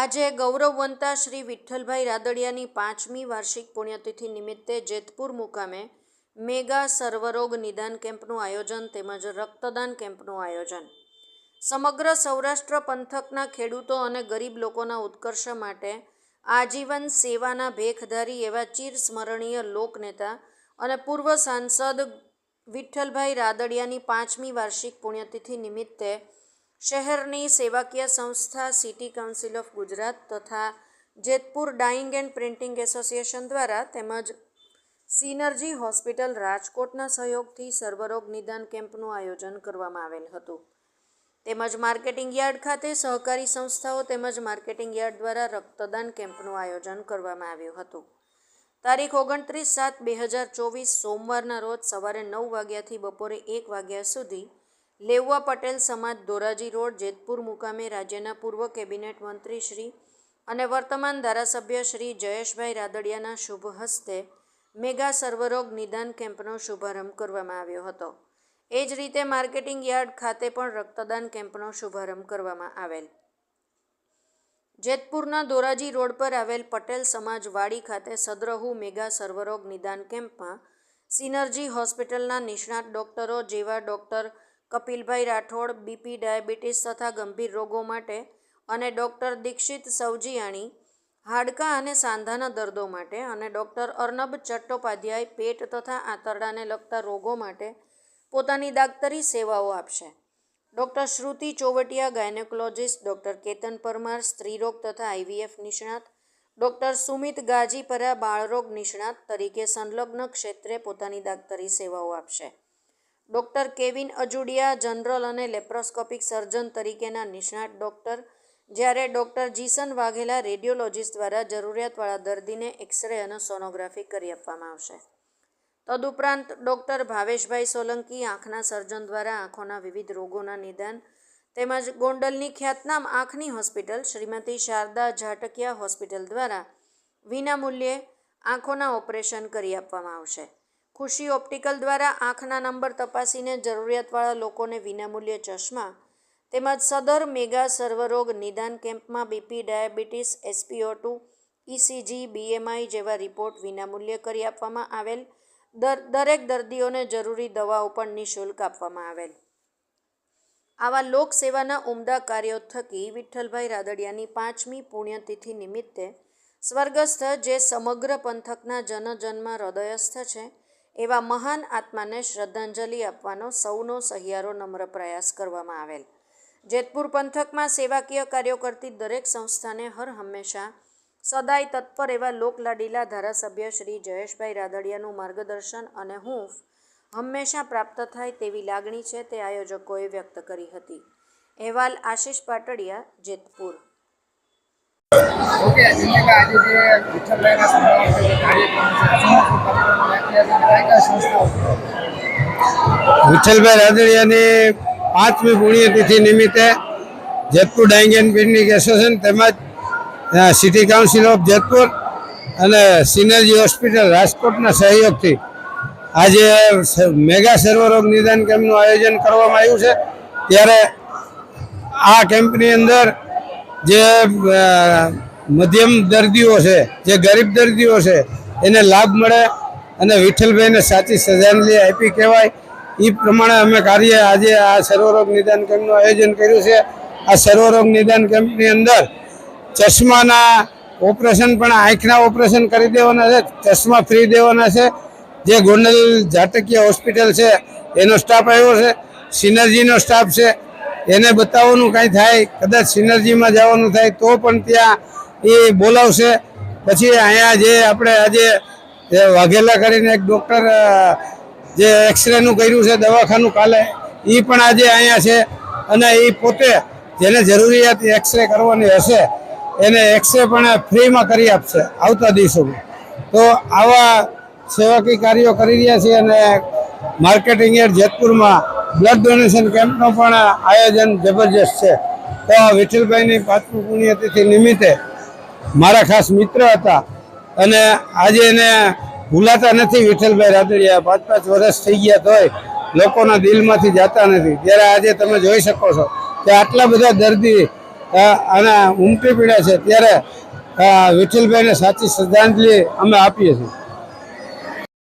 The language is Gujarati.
આજે ગૌરવવંતા શ્રી વિઠ્ઠલભાઈ રાદડિયાની પાંચમી વાર્ષિક પુણ્યતિથિ નિમિત્તે જેતપુર મુકામે મેગા સર્વરોગ નિદાન કેમ્પનું આયોજન તેમજ રક્તદાન કેમ્પનું આયોજન. સમગ્ર સૌરાષ્ટ્ર પંથકના ખેડૂતો અને ગરીબ લોકોના ઉત્કર્ષ માટે આજીવન સેવાના ભેખધારી એવા ચિરસ્મરણીય લોકનેતા અને પૂર્વ સાંસદ વિઠ્ઠલભાઈ રાદડિયાની પાંચમી વાર્ષિક પુણ્યતિથિ નિમિત્તે શહેરની સેવાકીય સંસ્થા સિટી કાઉન્સિલ ઓફ ગુજરાત તથા Jetpur dyeing and printing association દ્વારા તેમજ સિનર્જી હોસ્પિટલ રાજકોટના સહયોગથી સર્વરોગ નિદાન કેમ્પનું આયોજન કરવામાં આવેલ હતું. તેમજ માર્કેટિંગ યાર્ડ ખાતે સહકારી સંસ્થાઓ તેમજ માર્કેટિંગ યાર્ડ દ્વારા રક્તદાન કેમ્પનું આયોજન કરવામાં આવ્યું હતું. તારીખ ઓગણત્રીસ સાત બે હજાર ચોવીસ સોમવારના રોજ સવારે નવ વાગ્યાથી બપોરે એક વાગ્યા સુધી લેઉવા પટેલ સમાજ ધોરાજી રોડ, જેતપુર મુકામે રાજ્યના પૂર્વ કેબિનેટ મંત્રી શ્રી અને વર્તમાન ધારાસભ્ય શ્રી જયેશભાઈ રાદડિયાના શુભ હસ્તે મેગા સર્વરોગ નિદાન કેમ્પનો શુભારંભ કરવામાં આવ્યો હતો. એ જ રીતે માર્કેટિંગ યાર્ડ ખાતે પણ રક્તદાન કેમ્પનો શુભારંભ કરવામાં આવેલ. જેતપુરના ધોરાજી રોડ પર આવેલ પટેલ સમાજ વાડી ખાતે સદ્રહુ મેગા સર્વરોગ નિદાન કેમ્પમાં સિનર્જી હોસ્પિટલના નિષ્ણાત ડોક્ટરો જેવા doctor Kapilbhai Rathod, BP diabetes તથા ગંભીર રોગો માટે અને ડૉક્ટર દીક્ષિત સવજીયાણી, હાડકાં અને સાંધાના દર્દો માટે અને ડોક્ટર અર્નબ ચટ્ટોપાધ્યાય પેટ તથા આંતરડાને લગતા રોગો માટે પોતાની દાક્તરી સેવાઓ આપશે. Doctor Shruti Chovatiya, gynaecologist, doctor Ketan Parmar, સ્ત્રીરોગ તથા આઈવીએફ નિષ્ણાત, ડૉક્ટર સુમિત ગાજીપરા, બાળરોગ નિષ્ણાત તરીકે સંલગ્ન ક્ષેત્રે પોતાની દાક્તરી સેવાઓ આપશે. ડૉક્ટર કેવિન અજુડિયા, જનરલ અને લેપ્રોસ્કોપિક સર્જન તરીકેના નિષ્ણાત ડૉક્ટર. જ્યારે ડૉક્ટર જીસન વાઘેલા રેડિયોલોજિસ્ટ દ્વારા જરૂરિયાતવાળા દર્દીને એક્સરે અને સોનોગ્રાફી કરી આપવામાં આવશે. તદુપરાંત, ડૉક્ટર ભાવેશભાઈ સોલંકી આંખના સર્જન દ્વારા આંખોના વિવિધ રોગોના નિદાન તેમજ ગોંડલની ખ્યાતનામ આંખની હોસ્પિટલ શ્રીમતી શારદા ઝાટકિયા હોસ્પિટલ દ્વારા વિનામૂલ્યે આંખોના ઓપરેશન કરી આપવામાં આવશે. ખુશી ઓપ્ટિકલ દ્વારા આંખના નંબર તપાસીને જરૂરિયાતવાળા લોકોને વિનામૂલ્યે ચશ્મા તેમજ સદર મેગા સર્વરોગ નિદાન કેમ્પમાં BP, diabetes, SPO two ECG BMI જેવા રિપોર્ટ વિનામૂલ્યે કરી આપવામાં આવેલ. દર, દરેક દર્દીઓને જરૂરી દવાઓ પણ નિઃશુલ્ક આપવામાં આવેલ. આવા લોકસેવાના ઉમદા કાર્યો થકી વિઠ્ઠલભાઈ રાદડિયાની પાંચમી પુણ્યતિથિ નિમિત્તે સ્વર્ગસ્થ જે સમગ્ર પંથકના જનજનમાં હૃદયસ્થ છે એવા મહાન આત્માને શ્રદ્ધાંજલિ આપવાનો સૌનો સહિયારો નમ્ર પ્રયાસ કરવામાં આવેલ. જેતપુર પંથકમાં સેવાકીય કાર્યો કરતી દરેક સંસ્થાને હર હંમેશા સદાય તત્પર એવા લોકલાડીલા ધારાસભ્ય શ્રી જયેશભાઈ રાદડિયાનું માર્ગદર્શન અને હૂંફ હંમેશા પ્રાપ્ત થાય તેવી લાગણી છે તે આયોજકોએ વ્યક્ત કરી હતી. અહેવાલ આશિષ પાટડિયા, જેતપુર. ઓકે જનતા આજે જે વિઠ્ઠલભાઈના વિઠ્ઠલભાઈ રાદડિયાની પાંચમી પુણ્યતિથિ નિમિત્તે Jetpur dyeing and picnic association તેમજ સિટી કાઉન્સિલ ઓફ જેતપુર અને સિનર્જી હોસ્પિટલ રાજકોટના સહયોગથી આજે મેગા સર્વરોગ નિદાન કેમ્પનું આયોજન કરવામાં આવ્યું છે. ત્યારે આ કેમ્પની અંદર જે મધ્યમ દર્દીઓ છે, જે ગરીબ દર્દીઓ છે, એને લાભ મળે અને વિઠ્ઠલભાઈને સાચી શ્રદ્ધાંજલિ આપી કહેવાય. એ પ્રમાણે અમે કાર્ય આજે આ સર્વરોગ નિદાન કેમ્પનું આયોજન કર્યું છે. આ સર્વરોગ નિદાન કેમ્પની અંદર ચશ્માના ઓપરેશન પણ આંખના ઓપરેશન કરી દેવાના છે, ચશ્મા ફ્રી દેવાના છે. જે ગોંડલ જાટકીય હોસ્પિટલ છે, એનો સ્ટાફ આવ્યો છે, સિનર્જીનો સ્ટાફ છે એને બતાવવાનું કાંઈ થાય, કદાચ સિનર્જીમાં જવાનું થાય, તો પણ ત્યાં એ બોલાવશે. પછી અહીંયા જે આપણે આજે વાઘેલા કરીને એક ડૉક્ટર જે એક્સરેનું કર્યું છે દવાખાનું કાલે એ પણ આજે અહીંયા છે. અને એ પોતે જેને જરૂરિયાત એક્સરે કરવાની હશે, એને એક્સરે પણ ફ્રીમાં કરી આપશે આવતા દિવસોમાં. તો આવા સેવાકી કાર્યો કરી રહ્યા છીએ અને માર્કેટિંગ યાર્ડ જેતપુરમાં બ્લડ ડોનેશન કેમ્પનું પણ આયોજન જબરજસ્ત છે. તો વિઠ્ઠલભાઈની પાંચમી પુણ્યતિથિ નિમિત્તે મારા ખાસ મિત્ર હતા. અને આજે એને ભૂલાતા નથી વિઠ્ઠલભાઈ રાદડિયા. પાંચ પાંચ વર્ષ થઈ ગયા તોય લોકોના દિલમાંથી જતા નથી. ત્યારે આજે તમે જોઈ શકો છો કે આટલા બધા દર્દી અને ઉમટી પીડ્યા છે. ત્યારે વિઠ્ઠલભાઈને સાચી શ્રદ્ધાંજલિ અમે આપીએ છીએ.